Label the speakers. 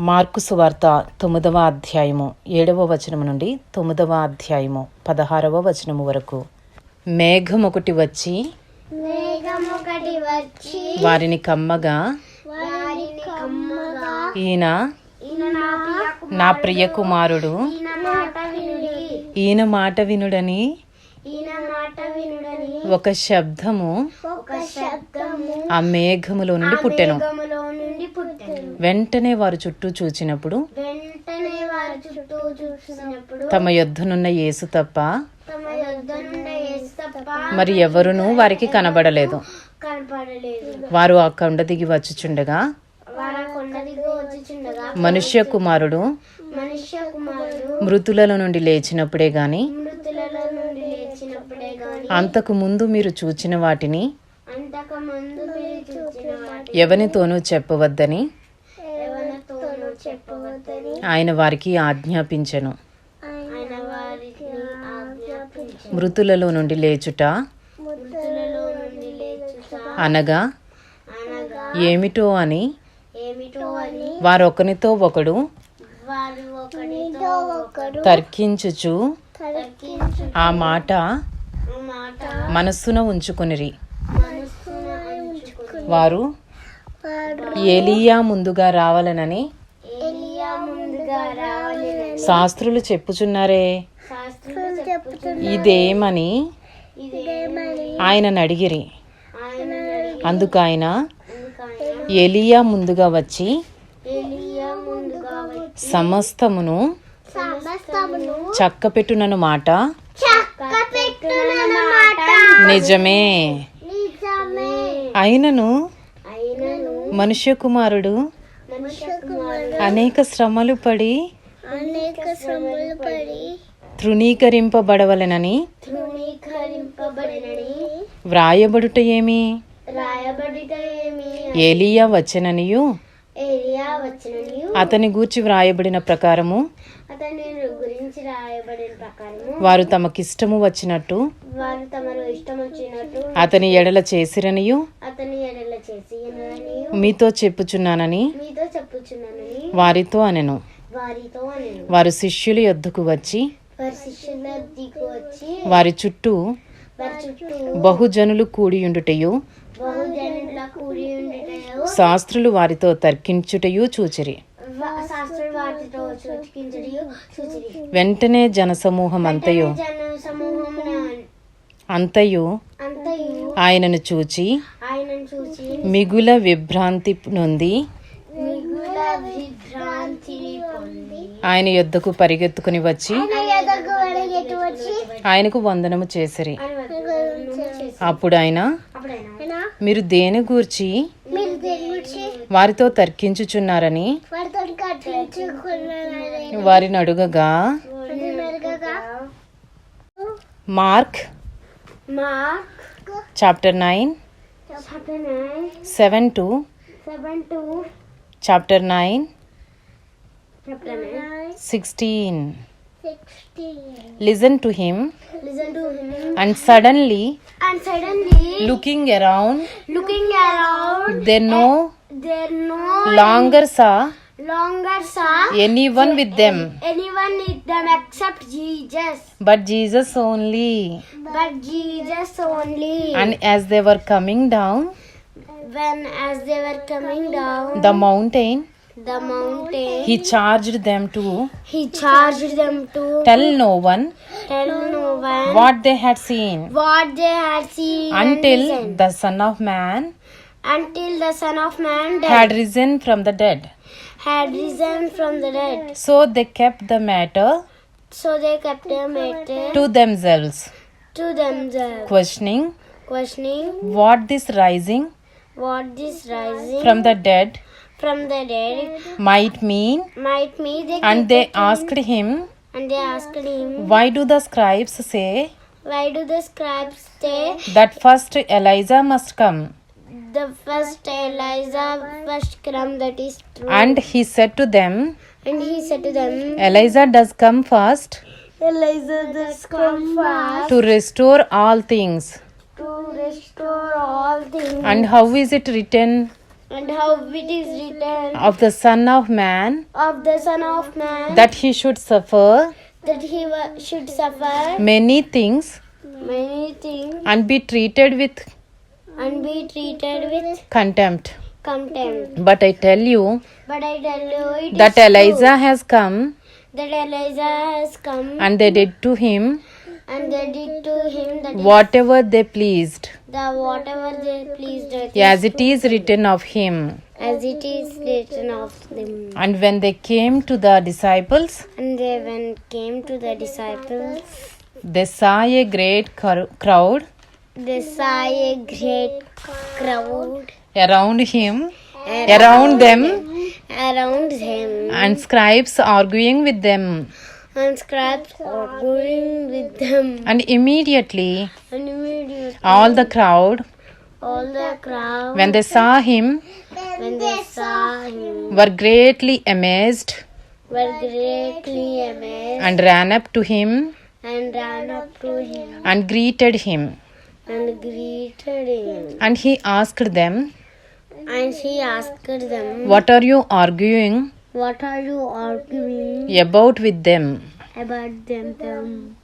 Speaker 1: Mark సువార్త తొమ్మిదవ అధ్యాయము ఏడవ వచనము నుండి తొమ్మిదవ అధ్యాయము పదహారవ వచనము వరకు. మేఘం ఒకటి వచ్చి వారిని కమ్మగా ఈయన
Speaker 2: నా ప్రియ
Speaker 1: కుమారుడు.
Speaker 2: ఈయన మాట
Speaker 1: వినుడని ఒక శబ్దము ఆ మేఘములో నుండి పుట్టెను. వెంటనే వారు చుట్టూ చూచినప్పుడు
Speaker 2: వెంటనే వారు చుట్టూ చూసినప్పుడు
Speaker 1: తమ యొద్దనున్న యేసు తప్ప
Speaker 2: తమ యొద్ద నుండి యేసు తప్ప
Speaker 1: మరి ఎవరునూ వారికి కనబడలేదు. వారు ఆ కొండ దిగి వచ్చుచుండగా
Speaker 2: వారు కొండ దిగి వచ్చుచుండగా
Speaker 1: మనుష్య కుమారుడు
Speaker 2: మనుష్య కుమారుడు
Speaker 1: మృతులలో నుండి లేచినప్పుడే గాని
Speaker 2: మృతులలో నుండి లేచినప్పుడే గాని
Speaker 1: అంతకు ముందు మీరు చూచిన వాటిని
Speaker 2: అంతకు ముందు మీరు చూచిన వాటి
Speaker 1: ఎవనితోనూ చెప్పవద్దని
Speaker 2: ఎవరితోనూ చెప్పవద్దని
Speaker 1: ఆయన వారికి ఆజ్ఞాపించెను.
Speaker 2: ఆయన వారికి ఆజ్ఞాపించి
Speaker 1: మృతులలో నుండి లేచుట
Speaker 2: మృతులలో నుండి లేచుట
Speaker 1: అనగా
Speaker 2: అనగా
Speaker 1: ఏమిటో అని
Speaker 2: ఏమిటో అని
Speaker 1: వారొకనితో ఒకడు
Speaker 2: వారు
Speaker 1: తర్కించుచు
Speaker 2: తర్కించు
Speaker 1: ఆ మాట
Speaker 2: మాట
Speaker 1: మనస్సున ఉంచుకొనిరి. వారు ఏలియా ముందుగా రావాలనని శాస్త్రులు చెప్పుచున్నారే. ఇదేమని? ఆయనను అడిగిరి. అందుకు ఆయన
Speaker 2: ఎలియా ముందుగా వచ్చి
Speaker 1: సమస్తమును చక్కపెట్టునను మాట. నిజమే. అయినను మనుష్య కుమారుడు అనేక శ్రమలు పడి
Speaker 2: అనేక శ్రమలు పడి
Speaker 1: తృణీకరింపబడవలెనని
Speaker 2: తృణీకరింపబడినని
Speaker 1: వ్రాయబడుట ఏమి
Speaker 2: రాయబడిట ఏమి
Speaker 1: ఏలియా వచ్చెననియు
Speaker 2: ఏలియా వచ్చినని
Speaker 1: అతని గూర్చి వ్రాయబడిన ప్రకారము?
Speaker 2: అతని గురించి రాయబడిన ప్రకారము?
Speaker 1: వారు తమకిష్టము వచ్చినట్టు?
Speaker 2: వారు తమరు ఇష్టం వచ్చినట్టు?
Speaker 1: అతని ఎడల చేసిరనియు?
Speaker 2: అతని ఎడల చేసి ఉన్నారని
Speaker 1: మీతో చెప్పుచున్నానని?
Speaker 2: మీతో చెప్పుచున్నానని?
Speaker 1: వారితో అనెను. వారు శిష్యుల యొద్దకు వచ్చి
Speaker 2: వారి
Speaker 1: చుట్టూ బహుజనులు కూడియుండుటయు శాస్త్రులు వారితో తర్కించుటయు చూచిరి. వెంటనే జనసమూహం అంతయు అంతయు
Speaker 2: అంతయు
Speaker 1: ఆయనను చూచి మిగుల విభ్రాంతి నొంది ఆయన యొద్దకు పరిగెత్తుకుని వచ్చి ఆయనకు వందనము చేసిరి. అప్పుడు ఆయన మీరు దేని గూర్చి వారితో తర్కించుచున్నారని వారిని అడుగగా Mark chapter nine seven to chapter 9
Speaker 2: chapter 9
Speaker 1: 16
Speaker 2: 16
Speaker 1: listen to him.
Speaker 2: Listen to him.
Speaker 1: And suddenly
Speaker 2: and suddenly
Speaker 1: looking around
Speaker 2: looking around
Speaker 1: they no
Speaker 2: eh, they no
Speaker 1: longer saw
Speaker 2: longer saw
Speaker 1: anyone with them.
Speaker 2: Anyone with them except jesus.
Speaker 1: But jesus only.
Speaker 2: But jesus only.
Speaker 1: And as they were coming down
Speaker 2: when as they were coming down
Speaker 1: the mountain?
Speaker 2: the mountain
Speaker 1: he charged them to
Speaker 2: he charged them to
Speaker 1: tell no one
Speaker 2: tell no one.
Speaker 1: what they had seen.
Speaker 2: what they had seen
Speaker 1: until the son of man
Speaker 2: until the son of man dead,
Speaker 1: had risen from the dead.
Speaker 2: Had risen from the dead.
Speaker 1: So they kept the matter
Speaker 2: so they kept the matter
Speaker 1: to themselves.
Speaker 2: to themselves.
Speaker 1: Questioning
Speaker 2: questioning
Speaker 1: what this rising
Speaker 2: what this rising
Speaker 1: from the dead
Speaker 2: from the dead
Speaker 1: might mean.
Speaker 2: might mean. They
Speaker 1: And they asked him,
Speaker 2: and they asked him,
Speaker 1: Why do the scribes say
Speaker 2: Why do the scribes say
Speaker 1: that first Elijah must come?
Speaker 2: the first Eliza first come that is true?
Speaker 1: And he said to them,
Speaker 2: And he said to them,
Speaker 1: Elijah does come first
Speaker 2: Eliza does come first
Speaker 1: to restore all things.
Speaker 2: To restore all things.
Speaker 1: And how is it written?
Speaker 2: and how it is written.
Speaker 1: Of the Son of Man.
Speaker 2: Of the Son of Man.
Speaker 1: That he should suffer.
Speaker 2: That he should suffer.
Speaker 1: Many things.
Speaker 2: Many things.
Speaker 1: And be treated with
Speaker 2: and be treated with
Speaker 1: contempt.
Speaker 2: contempt.
Speaker 1: But I tell you
Speaker 2: But I tell you,
Speaker 1: that
Speaker 2: is
Speaker 1: Elijah has come.
Speaker 2: That Eliza has come.
Speaker 1: And they did to him
Speaker 2: and they did to him that
Speaker 1: whatever they pleased,
Speaker 2: the whatever they pleased it
Speaker 1: as it is written of him.
Speaker 2: as it is written of them.
Speaker 1: And when they came to the disciples,
Speaker 2: And they when came to the disciples,
Speaker 1: they saw a great cr- crowd
Speaker 2: they saw a great crowd
Speaker 1: around him, around them,
Speaker 2: around him,
Speaker 1: and scribes arguing with them.
Speaker 2: And scribes arguing with them.
Speaker 1: And immediately
Speaker 2: And immediately
Speaker 1: all the crowd,
Speaker 2: all the crowd,
Speaker 1: when they saw him,
Speaker 2: when they saw him,
Speaker 1: were greatly amazed
Speaker 2: were greatly amazed
Speaker 1: and ran up to him
Speaker 2: and ran up to him
Speaker 1: and greeted him.
Speaker 2: and greeted him.
Speaker 1: And he asked them,
Speaker 2: And he asked them,
Speaker 1: What are you arguing
Speaker 2: What are you arguing
Speaker 1: about with them?
Speaker 2: about them? them?